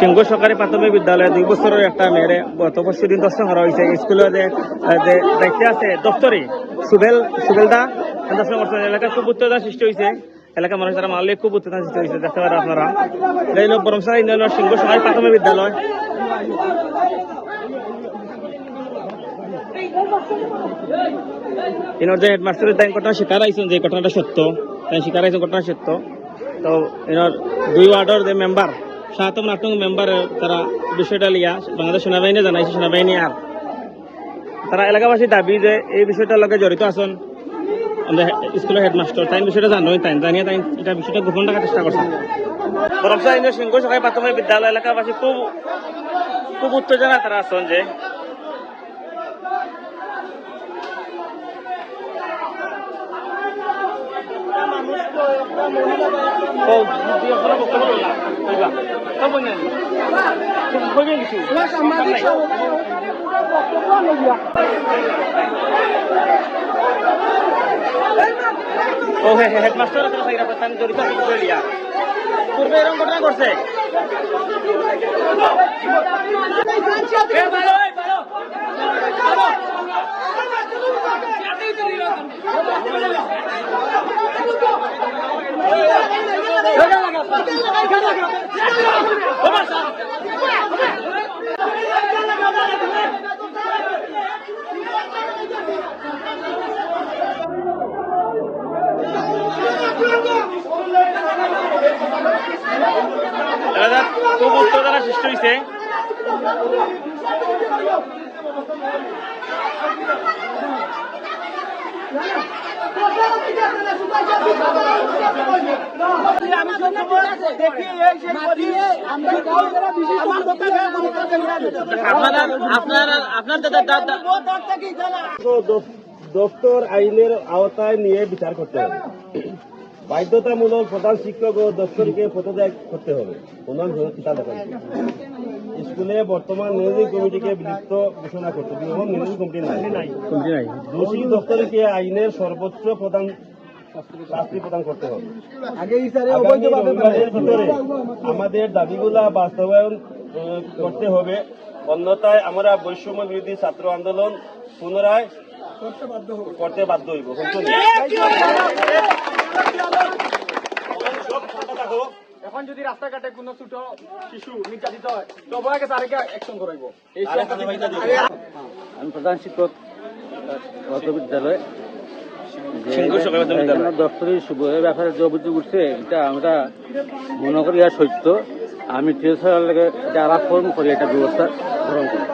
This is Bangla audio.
সিংহ সরকারি প্রাথমিক বিদ্যালয়ে দুই বছরের একটা মেয়েরে গত পরশু দিন দর্শন করা হয়েছে। স্কুলে যে দায়িত্বে আছে দপ্তরি, সুবেল সুবেলদা এলাকায় খুব উত্তেজনা সৃষ্টি হয়েছে। এলাকার মানুষ যারা মারলে খুব উত্তেজনা সৃষ্টি হয়েছে, দেখতে পারেন আপনারা। এই হলো বরমসার সিংহ সরকারি প্রাথমিক বিদ্যালয়। ইনার যে হেডমাস্টারের তাই ঘটনা স্বীকার আইছেন যে ঘটনাটা সত্য। তাই স্বীকার আইছেন ঘটনা সত্য। তো ইনার দুই ওয়ার্ডের যে মেম্বার সাতম নং মেম্বার, তারা বিষয়টা লিয়া বাংলাদেশ সেনাবাহিনী জানাইছে, সেনাবাহিনী আর তারা এলাকাবাসী দাবি যে এই বিষয়টার লগে জড়িত আছেন স্কুলের হেডমাস্টার। তাই বিষয়টা জানোই, তাই জানিয়ে তাই এটা বিষয়টা গোপন রাখার চেষ্টা করছেন বরফসা ইন্দ্র সিংহ সরকারি প্রাথমিক বিদ্যালয় এলাকাবাসী খুব খুব উত্তেজনা তারা আছেন যে ও হে হে হেডমাস্টার আছে সাইরা প্রধান জড়িত আছে বিষয় লিয়া পূর্বে এরকম ঘটনা করছে উত্তেজনা সৃষ্টি হয়েছে আপনারা আপনার আপনার দাদা দাদা দপ্তর আইনের আওতায় নিয়ে বিচার করতে হবে। বাধ্যতামূলক প্রধান শিক্ষক ও দপ্তরকে পদত্যাগ করতে হবে। প্রধান স্কুলে বর্তমান ম্যানেজিং কমিটিকে বিলুপ্ত ঘোষণা করতে হবে এবং ম্যানেজিং নাই। কমিটি নাই। দোষী দপ্তরকে আইনের সর্বোচ্চ প্রধান শাস্তি প্রদান করতে হবে। আমাদের দাবিগুলা বাস্তবায়ন করতে হবে। অন্যথায় আমরা বৈষম্য বিরোধী ছাত্র আন্দোলন পুনরায় করতে বাধ্য হইব। এখন যদি রাস্তাঘাটে কোনো ছোট শিশু নির্যাতিত হয় কাছে আরেকে অ্যাকশন করাইব। আমি প্রধান শিক্ষক বিদ্যালয় যে সিংহ সরকারি প্রাথমিক বিদ্যালয়। এখানে দপ্তরি শুভের ব্যাপারে যে অভিযোগ উঠছে এটা আমরা মনে করি আর সত্য আমি টিএসআর এটা আলাপ ফোন করি এটা ব্যবস্থা গ্রহণ করি